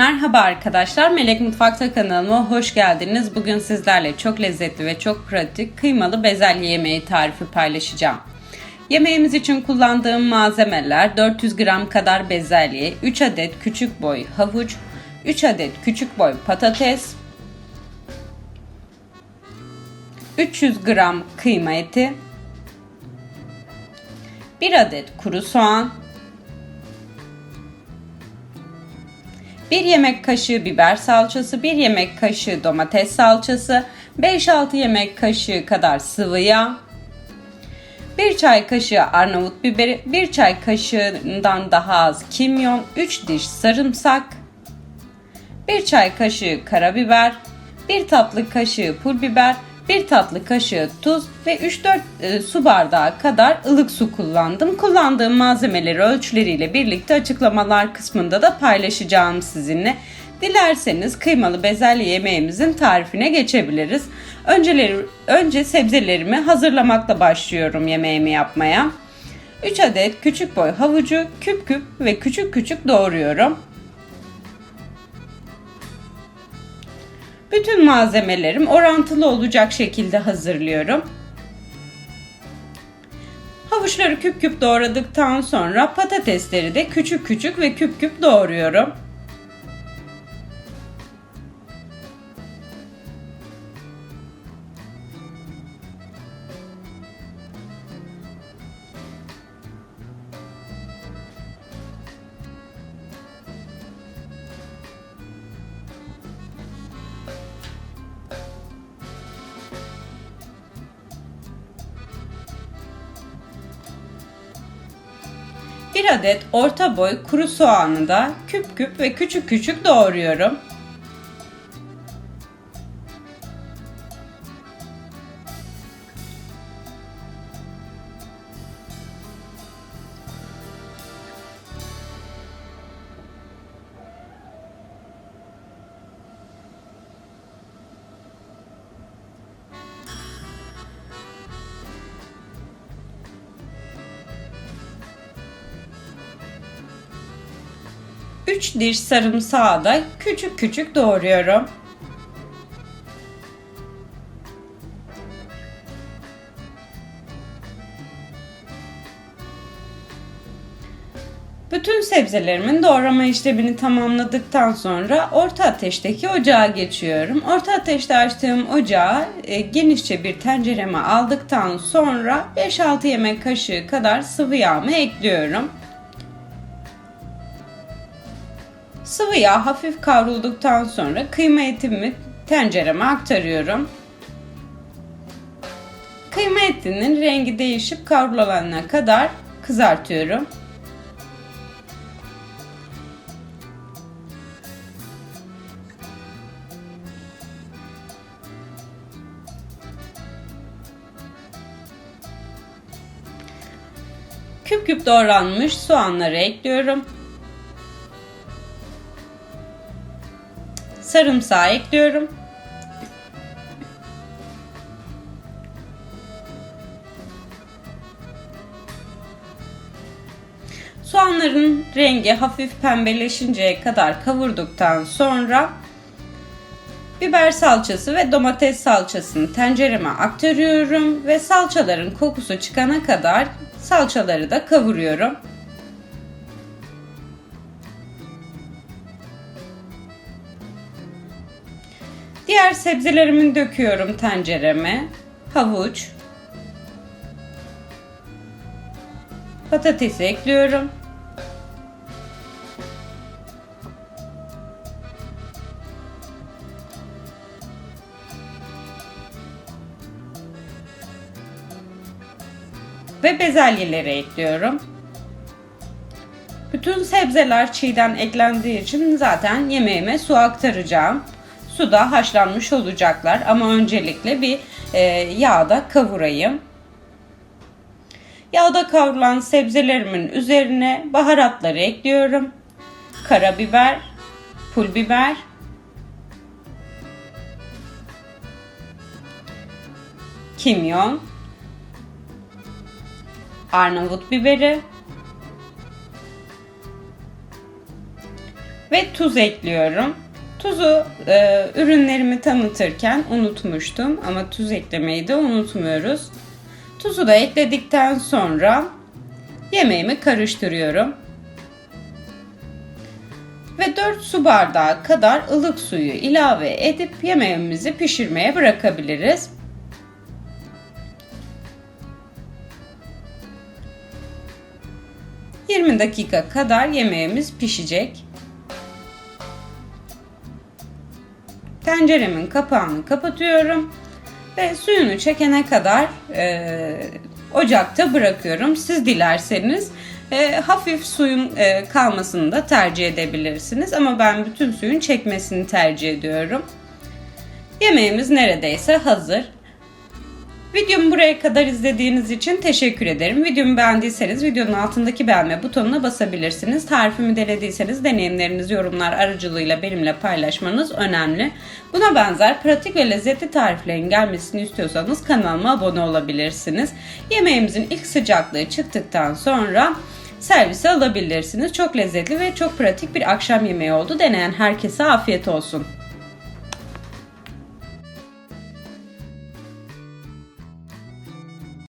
Merhaba arkadaşlar, Melek Mutfakta kanalıma hoş geldiniz. Bugün sizlerle çok lezzetli ve çok pratik kıymalı bezelye yemeği tarifi paylaşacağım. Yemeğimiz için kullandığım malzemeler 400 gram kadar bezelye, 3 adet küçük boy havuç, 3 adet küçük boy patates, 300 gram kıyma eti, 1 adet kuru soğan, 1 yemek kaşığı biber salçası, 1 yemek kaşığı domates salçası, 5-6 yemek kaşığı kadar sıvı yağ, 1 çay kaşığı Arnavut biberi, 1 çay kaşığından daha az kimyon, 3 diş sarımsak, 1 çay kaşığı karabiber, 1 tatlı kaşığı pul biber, 1 tatlı kaşığı tuz ve 3-4 e, su bardağı kadar ılık su kullandım. Kullandığım malzemeleri ölçüleriyle birlikte açıklamalar kısmında da paylaşacağım sizinle. Dilerseniz kıymalı bezelye yemeğimizin tarifine geçebiliriz. Önceleri, önce sebzelerimi hazırlamakla başlıyorum yemeğimi yapmaya. 3 adet küçük boy havucu küp küp ve küçük küçük doğruyorum. Bütün malzemelerim orantılı olacak şekilde hazırlıyorum. Havuçları küp küp doğradıktan sonra patatesleri de küçük küçük ve küp küp doğruyorum. Bir adet orta boy kuru soğanı da küp küp ve küçük küçük doğruyorum. Üç diş sarımsağı da küçük küçük doğruyorum. Bütün sebzelerimin doğrama işlemini tamamladıktan sonra orta ateşteki ocağa geçiyorum. Orta ateşte açtığım ocağı e, genişçe bir tencereme aldıktan sonra 5-6 yemek kaşığı kadar sıvı yağımı ekliyorum. Sıvı yağ hafif kavrulduktan sonra kıyma etimi tencereme aktarıyorum. Kıyma etinin rengi değişip kavrulana kadar kızartıyorum. Küp küp doğranmış soğanları ekliyorum. Sarımsağı ekliyorum. Soğanların rengi hafif pembeleşinceye kadar kavurduktan sonra biber salçası ve domates salçasını tencereme aktarıyorum ve salçaların kokusu çıkana kadar salçaları da kavuruyorum. Diğer sebzelerimi döküyorum tencereme. Havuç. Patatesi ekliyorum. Ve bezelyeleri ekliyorum. Bütün sebzeler çiğden eklendiği için zaten yemeğime su aktaracağım suda haşlanmış olacaklar ama öncelikle bir e, yağda kavurayım. Yağda kavrulan sebzelerimin üzerine baharatları ekliyorum. Karabiber, pul biber, kimyon, Arnavut biberi, ve tuz ekliyorum. Tuzu e, ürünlerimi tanıtırken unutmuştum ama tuz eklemeyi de unutmuyoruz. Tuzu da ekledikten sonra yemeğimi karıştırıyorum. Ve 4 su bardağı kadar ılık suyu ilave edip yemeğimizi pişirmeye bırakabiliriz. ...20 dakika kadar yemeğimiz pişecek. Tenceremin kapağını kapatıyorum ve suyunu çekene kadar e, ocakta bırakıyorum. Siz dilerseniz e, hafif suyun e, kalmasını da tercih edebilirsiniz ama ben bütün suyun çekmesini tercih ediyorum. Yemeğimiz neredeyse hazır. Videomu buraya kadar izlediğiniz için teşekkür ederim. Videomu beğendiyseniz videonun altındaki beğenme butonuna basabilirsiniz. Tarifimi denediyseniz deneyimlerinizi yorumlar aracılığıyla benimle paylaşmanız önemli. Buna benzer pratik ve lezzetli tariflerin gelmesini istiyorsanız kanalıma abone olabilirsiniz. Yemeğimizin ilk sıcaklığı çıktıktan sonra servise alabilirsiniz. Çok lezzetli ve çok pratik bir akşam yemeği oldu. Deneyen herkese afiyet olsun.